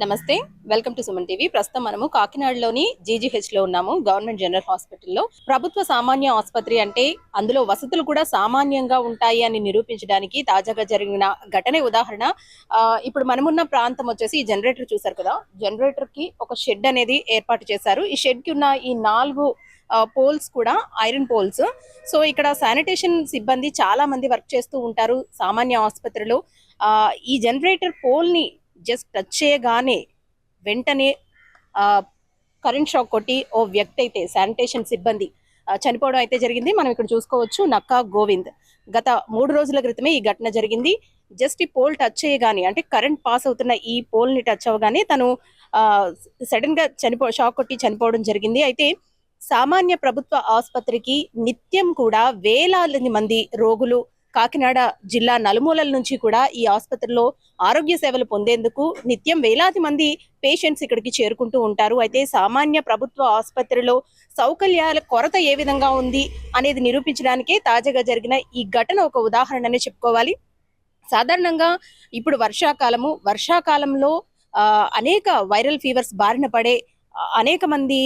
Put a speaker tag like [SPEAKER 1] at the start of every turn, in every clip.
[SPEAKER 1] నమస్తే. Welcome to Suman TV. ప్రస్తుతం మనము కాకినాడలోని జీజీహెచ్లో ఉన్నాము గవర్నమెంట్ జనరల్ హాస్పిటల్లో. ప్రభుత్వ సామాన్య ఆసుపత్రి అంటే అందులో వసతులు కూడా సామాన్యంగా ఉంటాయి అని నిరూపించడానికి తాజాగా జరిగిన ఘటనే ఉదాహరణ. ఆ, ఇప్పుడు మనమున్న ప్రాంతం వచ్చేసి ఈ జనరేటర్ చూసారు కదా. జనరేటర్కి ఒక షెడ్ అనేది ఏర్పాటు చేశారు. ఈ షెడ్కి ఉన్న ఈ నాలుగు పోల్స్ కూడా ఐరన్ పోల్స్. సో ఇక్కడ శానిటేషన్ సిబ్బంది చాలా మంది వర్క్ చేస్తూ ఉంటారు సామాన్య ఆసుపత్రిలో. ఈ జనరేటర్ పోల్ని జస్ట్ టచ్ చేయగానే వెంటనే కరెంట్ షాక్ కొట్టి ఓ వ్యక్తి అయితే శానిటేషన్ సిబ్బంది చనిపోవడం అయితే జరిగింది. మనం ఇక్కడ చూసుకోవచ్చు నక్కా గోవింద్. గత మూడు రోజుల క్రితమే ఈ ఘటన జరిగింది. జస్ట్ ఈ పోల్ టచ్ చేయగానే అంటే కరెంట్ పాస్ అవుతున్న ఈ పోల్ని టచ్ అవ్వగానే తను సడన్గా చనిపో షాక్ కొట్టి చనిపోవడం జరిగింది. అయితే సామాన్య ప్రభుత్వ ఆసుపత్రికి నిత్యం కూడా వేలాది మంది రోగులు కాకినాడ జిల్లా నలుమూలల నుంచి కూడా ఈ ఆసుపత్రిలో ఆరోగ్య సేవలు పొందేందుకు నిత్యం వేలాది మంది పేషెంట్స్ ఇక్కడికి చేరుకుంటూ ఉంటారు. అయితే సామాన్య ప్రభుత్వ ఆసుపత్రిలో సౌకర్యాల కొరత ఏ విధంగా ఉంది అనేది నిరూపించడానికే తాజాగా జరిగిన ఈ ఘటన ఒక ఉదాహరణనే చెప్పుకోవాలి. సాధారణంగా ఇప్పుడు వర్షాకాలము వర్షాకాలంలో అనేక వైరల్ ఫీవర్స్ బారిన పడే అనేక మంది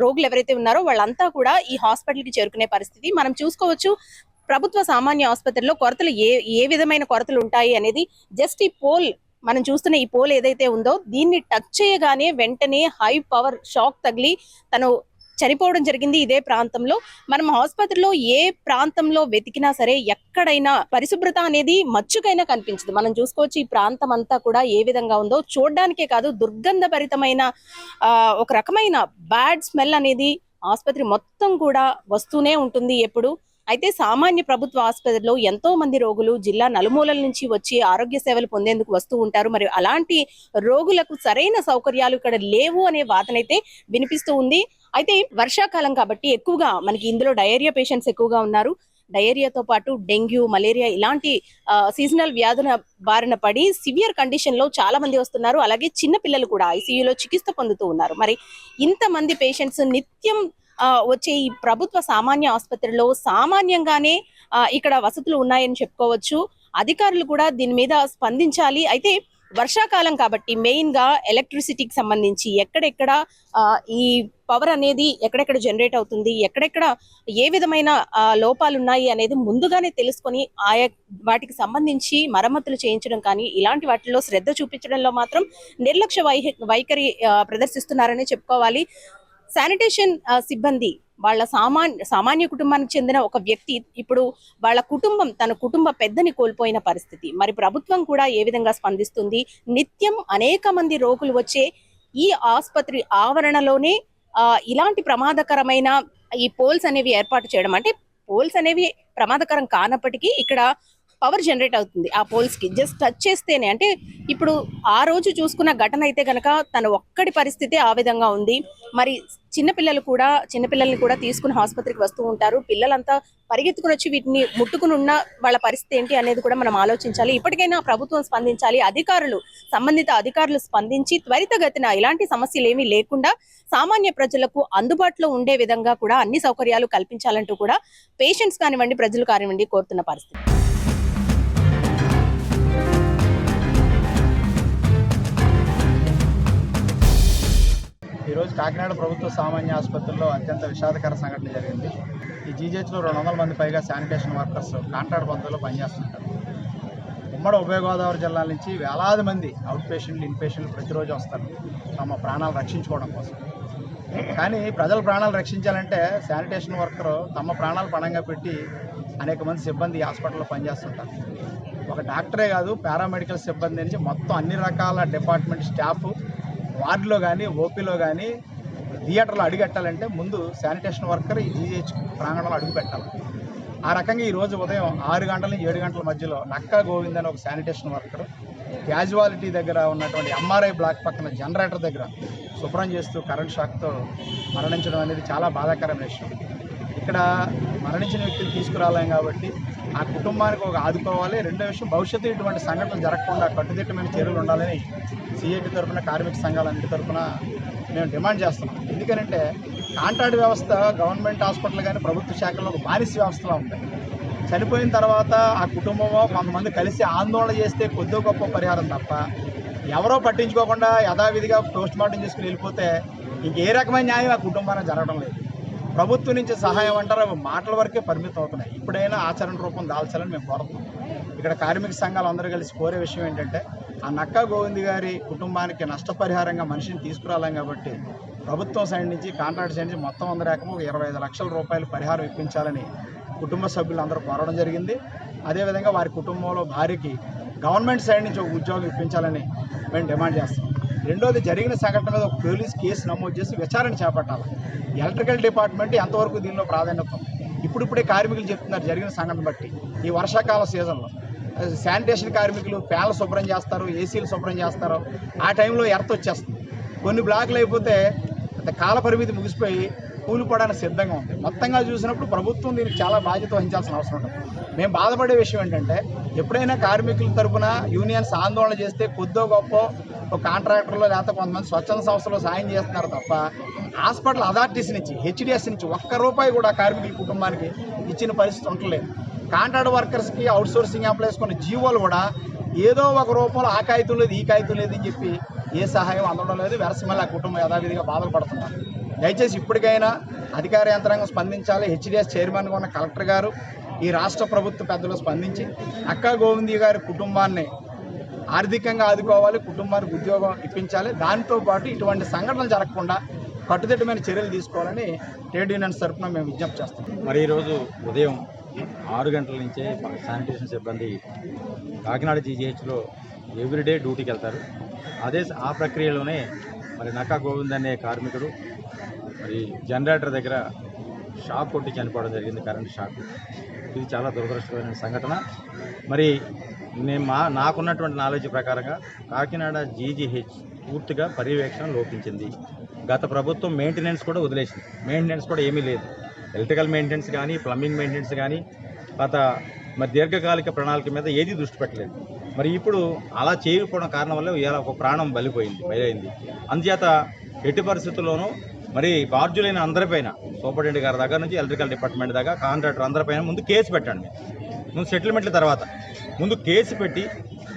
[SPEAKER 1] రోగులు ఎవరైతే ఉన్నారో వాళ్ళంతా కూడా ఈ హాస్పిటల్కి చేరుకునే పరిస్థితి. మనం చూసుకోవచ్చు ప్రభుత్వ సామాన్య ఆసుపత్రిలో కొరతలు ఏ ఏ విధమైన కొరతలు ఉంటాయి అనేది జస్ట్ ఈ పోల్ మనం చూస్తున్న ఈ పోల్ ఏదైతే ఉందో దీన్ని టచ్ చేయగానే వెంటనే హై పవర్ షాక్ తగిలి తను చనిపోవడం జరిగింది ఇదే ప్రాంతంలో. మనం ఆసుపత్రిలో ఏ ప్రాంతంలో వెతికినా సరే ఎక్కడైనా పరిశుభ్రత అనేది మచ్చుకైనా కనిపించదు. మనం చూసుకోవచ్చు ఈ ప్రాంతం అంతా కూడా ఏ విధంగా ఉందో. చూడడానికే కాదు దుర్గంధభరితమైన ఒక రకమైన బ్యాడ్ స్మెల్ అనేది ఆసుపత్రి మొత్తం కూడా వస్తూనే ఉంటుంది ఎప్పుడు. అయితే సామాన్య ప్రభుత్వ ఆసుపత్రిలో ఎంతో మంది రోగులు జిల్లా నలుమూలల నుంచి వచ్చి ఆరోగ్య సేవలు పొందేందుకు వస్తూ ఉంటారు. మరి అలాంటి రోగులకు సరైన సౌకర్యాలు ఇక్కడ లేవు అనే వాదనైతే వినిపిస్తూ ఉంది. అయితే వర్షాకాలం కాబట్టి ఎక్కువగా మనకి ఇందులో డయేరియా పేషెంట్స్ ఎక్కువగా ఉన్నారు. డయేరియాతో పాటు డెంగ్యూ మలేరియా ఇలాంటి సీజనల్ వ్యాధుల బారిన పడి సివియర్ కండిషన్లో చాలా మంది వస్తున్నారు. అలాగే చిన్న పిల్లలు కూడా ఐసీయూలో చికిత్స పొందుతూ ఉన్నారు. మరి ఇంతమంది పేషెంట్స్ నిత్యం వచ్చే ఈ ప్రభుత్వ సామాన్య ఆసుపత్రిలో సామాన్యంగానే ఇక్కడ వసతులు ఉన్నాయని చెప్పుకోవచ్చు. అధికారులు కూడా దీని మీద స్పందించాలి. అయితే వర్షాకాలం కాబట్టి మెయిన్గా ఎలక్ట్రిసిటీకి సంబంధించి ఎక్కడెక్కడ ఈ పవర్ అనేది ఎక్కడెక్కడ జనరేట్ అవుతుంది ఎక్కడెక్కడ ఏ విధమైన లోపాలు ఉన్నాయి అనేది ముందుగానే తెలుసుకొని ఆయా వాటికి సంబంధించి మరమ్మతులు చేయించడం కానీ ఇలాంటి వాటిల్లో శ్రద్ధ చూపించడంలో మాత్రం నిర్లక్ష్య వైఖరి ప్రదర్శిస్తున్నారనే ప్రదర్శిస్తున్నారని చెప్పుకోవాలి. శానిటేషన్ సిబ్బంది వాళ్ళ సామాన్య సామాన్య కుటుంబానికి చెందిన ఒక వ్యక్తి ఇప్పుడు వాళ్ళ కుటుంబం తన కుటుంబ పెద్దని కోల్పోయిన పరిస్థితి. మరి ప్రభుత్వం కూడా ఏ విధంగా స్పందిస్తుంది? నిత్యం అనేక మంది రోగులు వచ్చే ఈ ఆసుపత్రి ఆవరణలోనే ఇలాంటి ప్రమాదకరమైన ఈ పోల్స్ అనేవి ఏర్పాటు చేయడం. అంటే పోల్స్ అనేవి ప్రమాదకరం కానప్పటికీ ఇక్కడ పవర్ జనరేట్ అవుతుంది ఆ పోల్స్కి. జస్ట్ టచ్ చేస్తేనే అంటే ఇప్పుడు ఆ రోజు చూసుకున్న ఘటన అయితే కనుక తన ఒక్కడి పరిస్థితి ఆ విధంగా ఉంది. మరి చిన్నపిల్లలు కూడా చిన్నపిల్లల్ని కూడా తీసుకుని ఆసుపత్రికి వస్తూ ఉంటారు. పిల్లలంతా పరిగెత్తుకుని వచ్చి వీటిని ముట్టుకుని ఉన్న వాళ్ళ పరిస్థితి ఏంటి అనేది కూడా మనం ఆలోచించాలి. ఇప్పటికైనా ప్రభుత్వం స్పందించాలి. అధికారులు సంబంధిత అధికారులు స్పందించి త్వరితగతిన ఇలాంటి సమస్యలు ఏమీ లేకుండా సామాన్య ప్రజలకు అందుబాటులో ఉండే విధంగా కూడా అన్ని సౌకర్యాలు కల్పించాలంటూ కూడా పేషెంట్స్ కానివ్వండి ప్రజలు కానివ్వండి కోరుతున్న పరిస్థితి.
[SPEAKER 2] ఈరోజు కాకినాడ ప్రభుత్వ సామాన్య ఆసుపత్రిలో అత్యంత విషాదకర సంఘటన జరిగింది. ఈ జీజేహెచ్లో రెండు వందల మంది పైగా శానిటేషన్ వర్కర్స్ కాంట్రాక్ట్ పద్ధతిలో పనిచేస్తుంటారు. ఉమ్మడి ఉభయ గోదావరి జిల్లాల నుంచి వేలాది మంది అవుట్ పేషెంట్లు ఇన్ పేషెంట్లు ప్రతిరోజు వస్తారు. తమ ప్రాణాలు రక్షించుకోవడం కోసం. కానీ ప్రజల ప్రాణాలు రక్షించాలంటే శానిటేషన్ వర్కర్ తమ ప్రాణాలు పణంగా పెట్టి అనేక మంది సిబ్బంది హాస్పిటల్లో పనిచేస్తుంటారు. ఒక డాక్టరే కాదు పారామెడికల్ సిబ్బంది నుంచి మొత్తం అన్ని రకాల డిపార్ట్మెంట్ స్టాఫ్ వార్డులో కానీ ఓపీలో కానీ థియేటర్లో అడుగెట్టాలంటే ముందు శానిటేషన్ వర్కర్ ఈ జీజీహెచ్ ప్రాంగణంలో అడుగు పెట్టాలి ఆ రకంగా ఈరోజు ఉదయం ఆరు గంటల నుంచి ఏడు గంటల మధ్యలో నక్కా గోవింద్ అని ఒక శానిటేషన్ వర్కర్ క్యాజువాలిటీ దగ్గర ఉన్నటువంటి ఎంఆర్ఐ బ్లాక్ పక్కన జనరేటర్ దగ్గర శుభ్రం చేస్తూ కరెంట్ షాక్తో మరణించడం అనేది చాలా బాధాకరమైన విషయం. ఇక్కడ మరణించిన వ్యక్తిని తీసుకురాలేం కాబట్టి ఆ కుటుంబానికి ఒక ఆదుకోవాలి. రెండో విషయం భవిష్యత్తు ఇటువంటి సంఘటనలు జరగకుండా కట్టుదిట్టమైన చర్యలు ఉండాలని సిఐటి తరఫున కార్మిక సంఘాలన్నిటి తరఫున మేము డిమాండ్ చేస్తున్నాం. ఎందుకంటే కాంట్రాక్ట్ వ్యవస్థ గవర్నమెంట్ హాస్పిటల్ కానీ ప్రభుత్వ శాఖల్లో ఒక బానిస వ్యవస్థలో ఉంది. చనిపోయిన తర్వాత ఆ కుటుంబమో కొంతమంది కలిసి ఆందోళన చేస్తే కొద్దో గొప్ప పరిహారం తప్ప ఎవరో పట్టించుకోకుండా యథావిధిగా పోస్ట్ మార్టం చేసుకుని వెళ్ళిపోతే ఇంకే రకమైన న్యాయం ఆ కుటుంబానికి జరగడం లేదు. ప్రభుత్వం నుంచి సహాయం అంటారు? అవి మాటల వరకే పరిమితం అవుతున్నాయి. ఇప్పుడైనా ఆచరణ రూపం దాల్చాలని మేము కోరుతున్నాం. ఇక్కడ కార్మిక సంఘాలు అందరూ కలిసి కోరే విషయం ఏంటంటే ఆ నక్కా గోవింద్ గారి కుటుంబానికి నష్టపరిహారంగా మనిషిని తీసుకురాలేం కాబట్టి ప్రభుత్వం సైడ్ నుంచి కాంట్రాక్ట్ సైడ్ నుంచి మొత్తం అందరూ ఏకము ఒక ఇరవై ఐదు లక్షల రూపాయలు పరిహారం ఇప్పించాలని కుటుంబ సభ్యులు అందరూ కోరడం జరిగింది. అదేవిధంగా వారి కుటుంబంలో భార్యకి గవర్నమెంట్ సైడ్ నుంచి ఒక ఉద్యోగం ఇప్పించాలని మేము డిమాండ్ చేస్తాం రెండోది జరిగిన సంఘటన మీద ఒక పోలీస్ కేసు నమోదు చేసి విచారణ చేపట్టాలి. ఎలక్ట్రికల్ డిపార్ట్మెంట్ ఎంతవరకు దీనిలో ప్రాధాన్యత ఉంది? ఇప్పుడిప్పుడే కార్మికులు చెప్తున్నారు జరిగిన సంఘటన బట్టి. ఈ వర్షాకాల సీజన్లో శానిటేషన్ కార్మికులు ఫ్యాన్లు శుభ్రం చేస్తారు ఏసీలు శుభ్రం చేస్తారు. ఆ టైంలో ఎర్త్ వచ్చేస్తుంది. కొన్ని బ్లాక్లు అయిపోతే కాల పరిమితి ముగిసిపోయి కూలిపోవడానికి సిద్ధంగా ఉంది. మొత్తంగా చూసినప్పుడు ప్రభుత్వం దీనికి చాలా బాధ్యత వహించాల్సిన అవసరం ఉంటుంది. మేము బాధపడే విషయం ఏంటంటే ఎప్పుడైనా కార్మికుల తరపున యూనియన్స్ ఆందోళన చేస్తే కొద్దో గొప్ప ఒక కాంట్రాక్టర్లో లేకపోతే కొంతమంది స్వచ్ఛంద సంస్థలో సాయం చేస్తున్నారు తప్ప హాస్పిటల్ అథారిటీస్ నుంచి హెచ్డిఎస్ నుంచి ఒక్క రూపాయి కూడా కార్మికుల కుటుంబానికి ఇచ్చిన పరిస్థితి ఉండలేదు కాంట్రాక్ట్ వర్కర్స్కి అవుట్సోర్సింగ్ ఎంప్లాయీస్ కొన్ని జీవోలు కూడా ఏదో ఒక రూపంలో ఆ కాగితం లేదు ఈ కాగితం లేదు అని చెప్పి ఏ సహాయం అందడం లేదు. వెరసమల్లి ఆ కుటుంబం యథావిధిగా బాధలు పడుతున్నారు. దయచేసి ఇప్పటికైనా అధికార యంత్రాంగం స్పందించాలి. హెచ్డిఎస్ చైర్మన్గా ఉన్న కలెక్టర్ గారు ఈ రాష్ట్ర ప్రభుత్వ పెద్దలు స్పందించి అక్కా గోవింది గారి కుటుంబాన్ని ఆర్థికంగా ఆదుకోవాలి కుటుంబానికి ఉద్యోగం ఇప్పించాలి. దాంతో పాటు ఇటువంటి సంఘటనలు జరగకుండా కట్టుదిట్టమైన చర్యలు తీసుకోవాలని ట్రేడ్ యూనియన్స్ తరఫున మేము విజ్ఞప్తి చేస్తాం
[SPEAKER 3] మరి ఈరోజు ఉదయం ఆరు గంటల నుంచే శానిటేషన్ సిబ్బంది కాకినాడ జీజీహెచ్లో ఎవ్రీడే డ్యూటీకి వెళ్తారు. అదే ఆ ప్రక్రియలోనే మరి నక్కా గోవింద్ అనే కార్మికుడు మరి జనరేటర్ దగ్గర షాక్ కొట్టి చనిపోవడం జరిగింది కరెంట్ షాక్. ఇది చాలా దురదృష్టకరమైన సంఘటన. మరి నేను మా నాకున్నటువంటి నాలెడ్జ్ ప్రకారంగా కాకినాడ జీజీహెచ్ పూర్తిగా పర్యవేక్షణ లోపించింది. గత ప్రభుత్వం మెయింటెనెన్స్ కూడా వదిలేసింది. మెయింటెనెన్స్ కూడా ఏమీ లేదు. ఎలక్ట్రికల్ మెయింటెనెన్స్ కానీ ప్లంబింగ్ మెయింటెనెన్స్ కానీ గత మరి దీర్ఘకాలిక ప్రణాళిక మీద ఏది దృష్టి పెట్టలేదు. మరి ఇప్పుడు అలా చేయకపోవడం కారణం వల్ల ఇలా ఒక ప్రాణం బలిపోయింది బలైంది. అందుచేత ఎట్టి పరిస్థితుల్లోనూ మరి బాధ్యులైన అందరిపైన సూపరింటెండెంట్ గారి దగ్గర నుంచి ఎలక్ట్రికల్ డిపార్ట్మెంట్ దాకా కాంట్రాక్టర్ అందరిపైన ముందు కేసు పెట్టండి. ముందు సెటిల్మెంట్ల తర్వాత ముందు కేసు పెట్టి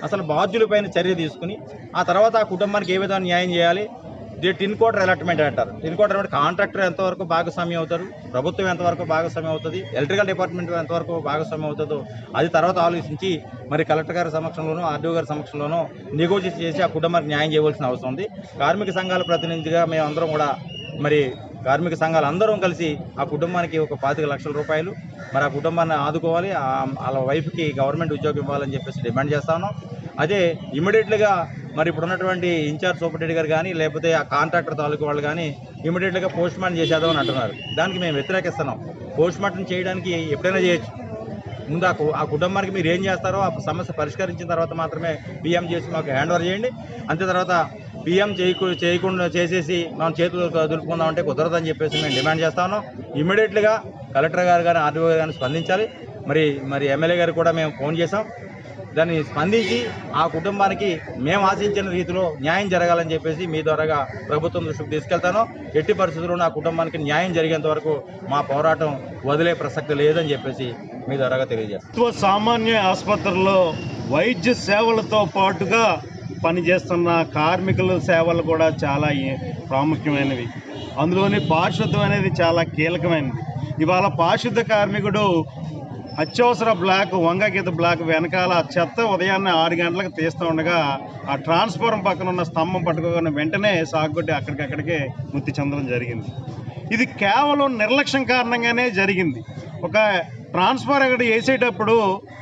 [SPEAKER 3] అసలు బాధ్యులపైన చర్య తీసుకుని ఆ తర్వాత ఆ కుటుంబానికి ఏ విధంగా న్యాయం చేయాలి? ఇది టిన్ క్వార్టర్ అలాట్మెంట్ అంటారు. టిన్ క్వార్టర్ అంటే కాంట్రాక్టర్ ఎంతవరకు భాగస్వామ్యం అవుతారు? ప్రభుత్వం ఎంతవరకు భాగస్వామ్యం అవుతుంది? ఎలక్ట్రికల్ డిపార్ట్మెంట్ ఎంతవరకు భాగస్వామ్యం అవుతుందో అది తర్వాత ఆలోచించి మరి కలెక్టర్ గారి సమక్షంలోనూ ఆర్డీఓ గారి సమక్షంలోనూ నెగోషియేట్ చేసి ఆ కుటుంబానికి న్యాయం చేయవలసిన అవసరం ఉంది. కార్మిక సంఘాల ప్రతినిధిగా మేము అందరం కూడా మరి కార్మిక సంఘాలు అందరం కలిసి ఆ కుటుంబానికి ఒక పాతిక లక్షల రూపాయలు మరి ఆ కుటుంబాన్ని ఆదుకోవాలి. వాళ్ళ వైఫ్కి గవర్నమెంట్ ఉద్యోగం ఇవ్వాలని చెప్పేసి డిమాండ్ చేస్తా ఉన్నాం. అదే ఇమీడియట్గా మరి ఇప్పుడు ఉన్నటువంటి ఇన్ఛార్జ్ సూపరింటెండెంట్ గారు కానీ లేకపోతే ఆ కాంట్రాక్టర్ తాలూకు వాళ్ళు కానీ ఇమీడియట్గా పోస్ట్ మార్టం చేసేద్దామని అంటున్నారు. దానికి మేము వ్యతిరేకిస్తున్నాం. పోస్ట్ మార్టం చేయడానికి ఎప్పుడైనా చేయొచ్చు. ముందు ఆ కుటుంబానికి మీరు ఏం చేస్తారో ఆ సమస్య పరిష్కరించిన తర్వాత మాత్రమే బిఎం చేసి మాకు హ్యాండ్ ఓవర్ చేయండి. అంతే తర్వాత పిఎం చేయకు చేయకుండా చేసేసి మనం చేతులు దులుపుకుందామంటే కుదరదని చెప్పేసి మేము డిమాండ్ చేస్తాను ఉన్నాం. ఇమీడియట్గా కలెక్టర్ గారు కానీ ఆర్డీఓ గారు కానీ స్పందించాలి. మరి మరి ఎమ్మెల్యే గారు కూడా మేము ఫోన్ చేసాం దాన్ని స్పందించి ఆ కుటుంబానికి మేము ఆశించిన రీతిలో న్యాయం జరగాలని చెప్పేసి మీ ద్వారాగా ప్రభుత్వం దృష్టికి తీసుకెళ్తాను. ఎట్టి పరిస్థితుల్లో నా కుటుంబానికి న్యాయం జరిగేంత వరకు మా పోరాటం వదిలే ప్రసక్తి లేదని చెప్పేసి మీ ద్వారాగా తెలియజేస్తాను
[SPEAKER 4] సామాన్య ఆసుపత్రుల్లో వైద్య సేవలతో పాటుగా పనిచేస్తున్న కార్మికుల సేవలు కూడా చాలా ప్రాముఖ్యమైనవి. అందులోని పారిశుద్ధం అనేది చాలా కీలకమైనది. ఇవాళ పారిశుద్ధ కార్మికుడు అత్యవసర బ్లాక్ వంగగీత బ్లాక్ వెనకాల చెత్త ఉదయాన్నే ఆరు గంటలకు తీస్తూ ఉండగా ఆ ట్రాన్స్ఫారం పక్కన ఉన్న స్తంభం పట్టుకోగానే వెంటనే సాగుకొట్టి అక్కడికక్కడికే మృతి చెందడం జరిగింది. ఇది కేవలం నిర్లక్ష్యం కారణంగానే జరిగింది. ఒక ట్రాన్స్ఫార్ అక్కడ వేసేటప్పుడు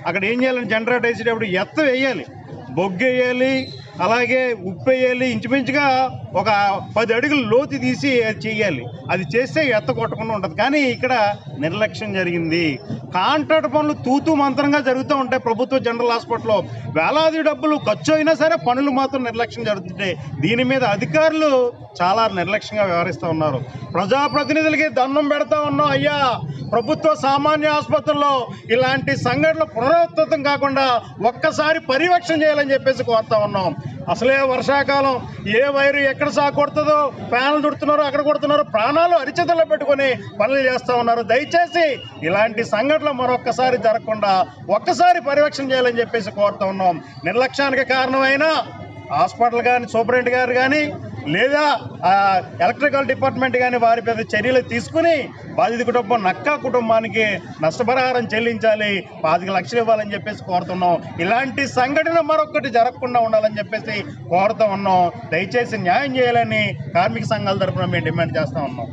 [SPEAKER 4] అక్కడ ఏం చేయాలని జనరేట్ వేసేటప్పుడు ఎత్త వేయాలి. బొగ్గు వేయాలి అలాగే ముప్పై ఏళ్ళు ఇంచుమించుగా ఒక పది అడుగులు లోతు తీసి చేయాలి. అది చేస్తే ఎత్త కొట్టకుండా ఉంటుంది. కానీ ఇక్కడ నిర్లక్ష్యం జరిగింది. కాంట్రాక్ట్ పనులు తూతూ మంత్రంగా జరుగుతూ ఉంటాయి. ప్రభుత్వ జనరల్ హాస్పిటల్లో వేలాది డబ్బులు ఖర్చు అయినా సరే పనులు మాత్రం నిర్లక్ష్యం జరుగుతుంటాయి. దీని మీద అధికారులు చాలా నిర్లక్ష్యంగా వ్యవహరిస్తూ ఉన్నారు. ప్రజాప్రతినిధులకి దండం పెడతా ఉన్నాం. అయ్యా ప్రభుత్వ సామాన్య ఆసుపత్రుల్లో ఇలాంటి సంఘటనలు పునరావృతం కాకుండా ఒక్కసారి పర్యవేక్షణ చేయాలని చెప్పేసి కోరుతా ఉన్నాం. అసలే వర్షాకాలం. ఏ వైరు ఎక్కడ ఎక్కడ సాగకూడదో ప్రాణాలు దుడుతున్నారు అక్కడ కొడుతున్నారు ప్రాణాలు అరిచేతల్లో పెట్టుకొని పనులు చేస్తూ ఉన్నారు. దయచేసి ఇలాంటి సంఘటనలు మరొక్కసారి జరగకుండా ఒక్కసారి పర్యవేక్షణ చేయాలని చెప్పేసి కోరుతూ ఉన్నాం. నిర్లక్ష్యానికి కారణమైన హాస్పిటల్ కానీ సూపరింటెండెంట్ గారు కానీ లేదా ఎలక్ట్రికల్ డిపార్ట్మెంట్ కానీ వారి పెద్ద చర్యలు తీసుకుని బాధిత కుటుంబం నక్కా కుటుంబానికి నష్టపరిహారం చెల్లించాలి పాతిక లక్షలు ఇవ్వాలని చెప్పేసి కోరుతున్నాం. ఇలాంటి సంఘటన మరొకటి జరగకుండా ఉండాలని చెప్పేసి కోరుతా ఉన్నాం. దయచేసి న్యాయం చేయాలని కార్మిక సంఘాల తరఫున మేము డిమాండ్ చేస్తూ ఉన్నాం.